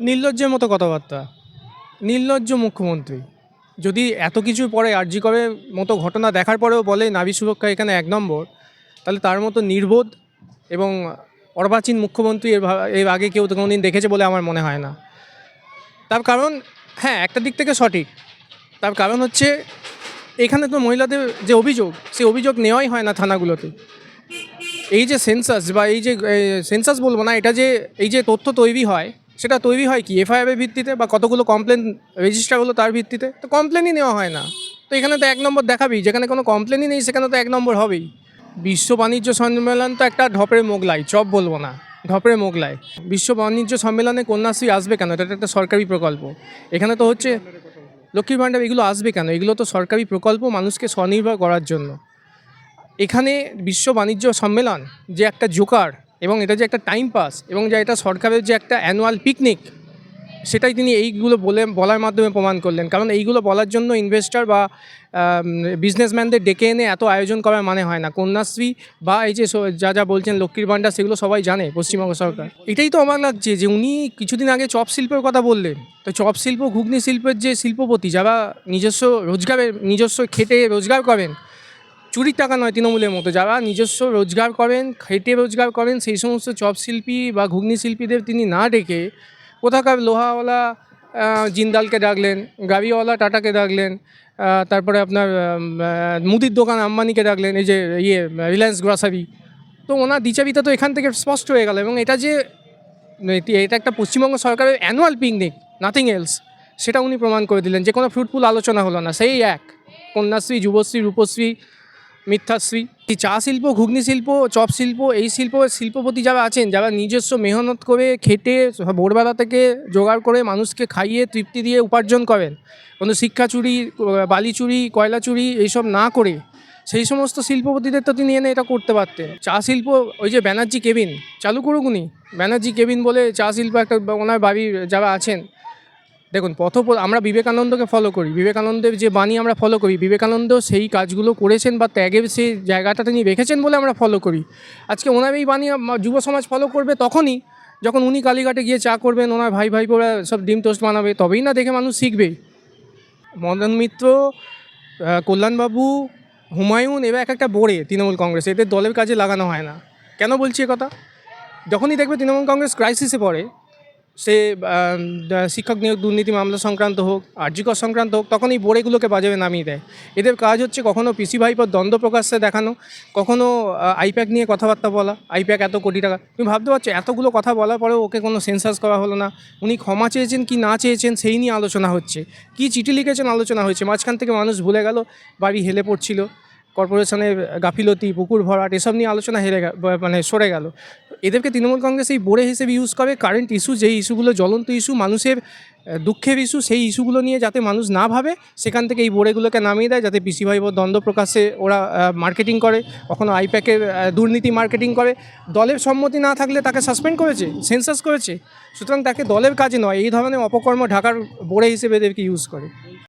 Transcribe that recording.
নির্লজ্জের মতো কথাবার্তা, নির্লজ্জ মুখ্যমন্ত্রী। যদি এত কিছু পরে আরজি করে মতো ঘটনা দেখার পরেও বলে নারী সুরক্ষা এখানে এক নম্বর, তাহলে তার মতো নির্বোধ এবং অর্বাচীন মুখ্যমন্ত্রী এর এর আগে কেউ তো কোনোদিন দেখেছে বলে আমার মনে হয় না। তার কারণ হ্যাঁ একটা দিক থেকে সঠিক। তার কারণ হচ্ছে, এখানে তো মহিলাদের যে অভিযোগ সেই অভিযোগ নেওয়াই হয় না থানাগুলোতে। এই যে সেন্সাস বা এই যে সেন্সাস বলব না, এটা যে, এই যে তথ্য তৈরি হয় সেটা তৈরি হয় কি? এফআইআরের ভিত্তিতে বা কতগুলো কমপ্লেন রেজিস্টার হলো তার ভিত্তিতে? তো কমপ্লেনই নেওয়া হয় না। তো এখানে তো এক নম্বর দেখাবি যেখানে কোনো কমপ্লেনই নেই সেখানে তো এক নম্বর হবেই। বিশ্ব বাণিজ্য সম্মেলন তো একটা ঢপের মোগলাই, চপ বলব না, ঢপের মোগলাই। বিশ্ব বাণিজ্য সম্মেলনে কন্যাশ্রী আসবে কেন? এটা একটা সরকারি প্রকল্প। এখানে তো হচ্ছে লক্ষ্মীর ভাণ্ডার এগুলো আসবে কেন? এগুলো তো সরকারি প্রকল্প মানুষকে স্বনির্ভর করার জন্য। এখানে বিশ্ব বাণিজ্য সম্মেলন যে একটা জোকার এবং এটা যে একটা টাইম পাস এবং যে এটা সরকারের যে একটা অ্যানুয়াল পিকনিক সেটাই তিনি এইগুলো বলে, বলার মাধ্যমে প্রমাণ করলেন। কারণ এইগুলো বলার জন্য ইনভেস্টর বা বিজনেসম্যানদের ডেকে এনে এত আয়োজন করার মানে হয় না। কন্যাশ্রী বা এই যে যা যা বলছেন লক্ষ্মীর ভাণ্ডার, সেগুলো সবাই জানে পশ্চিমবঙ্গ সরকার। এটাই তো আমার লাগছে যে উনি কিছুদিন আগে চপ শিল্পের কথা বললেন। তো চপ শিল্প, ঘুগনি শিল্পের যে শিল্পপতি, যারা নিজস্ব রোজগারের, নিজস্ব খেটে রোজগার করেন চুরির টাকা নয় তৃণমূলের মতো। যারা নিজস্ব রোজগার করেন, খেটে রোজগার করেন, সেই সমস্ত চপ শিল্পী বা ঘুগনি শিল্পীদের তিনি না ডেকে কোথাকার লোহাওয়ালা জিন্দালকে ডাকলেন, গাড়িওয়ালা টাটাকে ডাকলেন তারপরে আপনার মুদির দোকান আম্বানিকে ডাকলেন, এই যে ইয়ে রিলায়েন্স গ্রসারি। তো ওনার দ্বিচারিতা তো এখান থেকে স্পষ্ট হয়ে গেল এবং এটা যে, এটা একটা পশ্চিমবঙ্গ সরকারের অ্যানুয়াল পিকনিক নাথিং এলস সেটা উনি প্রমাণ করে দিলেন। যে কোনো ফ্রুটফুল আলোচনা হলো না, সেই এক। কন্যাশ্রী, যুবশ্রী, রূপশ্রী মিথ্যাশ্রী চা শিল্প, ঘুগনি শিল্প, চপ শিল্প, এই শিল্প, শিল্পপতি যারা আছেন, যারা নিজস্ব মেহনত করে খেটে ভোরবেলা থেকে জোগাড় করে মানুষকে খাইয়ে তৃপ্তি দিয়ে উপার্জন করেন, কোনো শিক্ষা চুরি, বালি চুরি, কয়লা চুরি, এইসব না করে, সেই সমস্ত শিল্পপতিদের তো তিনি এনে এটা করতে পারতেন। চা শিল্প, ওই যে ব্যানার্জি কেবিন, চালু করুক উনি, ব্যানার্জি কেবিন বলে চা শিল্প একটা, ওনার বাড়ির যারা আছেন দেখুন পথ আমরা বিবেকানন্দকে ফলো করি। বিবেকানন্দের যে বাণী আমরা ফলো করি, বিবেকানন্দ সেই কাজগুলো করেছেন বা ত্যাগের সেই জায়গাটা তিনি রেখেছেন বলে আমরা ফলো করি। আজকে ওনার এই বাণী যুব সমাজ ফলো করবে তখনই যখন উনি কালীঘাটে গিয়ে চা করবেন, ওনার ভাই ভাই করে সব ডিম টোস্ট বানাবে, তবেই না দেখে মানুষ শিখবে। মদন মিত্র কল্যাণবাবু, হুমায়ুন এবার এক একটা বোড়ে তৃণমূল কংগ্রেস, এদের দলের কাজে লাগানো হয় না। কেন বলছি কথা? যখনই দেখবে তৃণমূল কংগ্রেস ক্রাইসিসে পড়ে সে শিক্ষক নিয়োগ, দুর্নীতি মামলা সংক্রান্ত হোক আর্যিকর সংক্রান্ত হোক, তখন এই বোড়েগুলোকে বাজাবে নামিয়ে দেয়। এদের কাজ হচ্ছে কখনো পিসি ভাইপর দ্বন্দ্ব প্রকাশ্যে দেখানো, কখনো আইপ্যাক নিয়ে কথাবার্তা বলা, আইপ্যাক এত কোটি টাকা। তুমি ভাবতে পারছ, এতগুলো কথা বলার পরেও ওকে কোনো সেন্সাস করা হলো না। উনি ক্ষমা চেয়েছেন কি না চেয়েছেন সেই নিয়ে আলোচনা হচ্ছে। কি চিঠি লিখেছেন আলোচনা হয়েছে। মাঝখান থেকে মানুষ ভুলে গেল, বাড়ি হেলে পড়ছিল। কর্পোরেশনের গাফিলতি, পুকুর ভরাট, এসব নিয়ে আলোচনা হেরে মানে সরে গেল। এদেরকে তৃণমূল কংগ্রেস এই বোড়ে হিসেবে ইউজ করে কারেন্ট ইস্যু যেই ইস্যুগুলো জ্বলন্ত ইস্যু মানুষের দুঃখের ইস্যু সেই ইস্যুগুলো নিয়ে যাতে মানুষ না ভাবে, সেখান থেকে এই বোড়েগুলোকে নামিয়ে দেয় যাতে পিসি ভাইব দ্বন্দ্ব প্রকাশে ওরা মার্কেটিং করে, কখনো আইপ্যাকের দুর্নীতি মার্কেটিং করে। দলের সম্মতি না থাকলে তাকে সাসপেন্ড করেছে সেন্সাস করেছে। সুতরাং তাকে দলের কাজে নয়, এই ধরনের অপকর্ম ঢাকার বোড়ে হিসেবে এদেরকে ইউজ করে।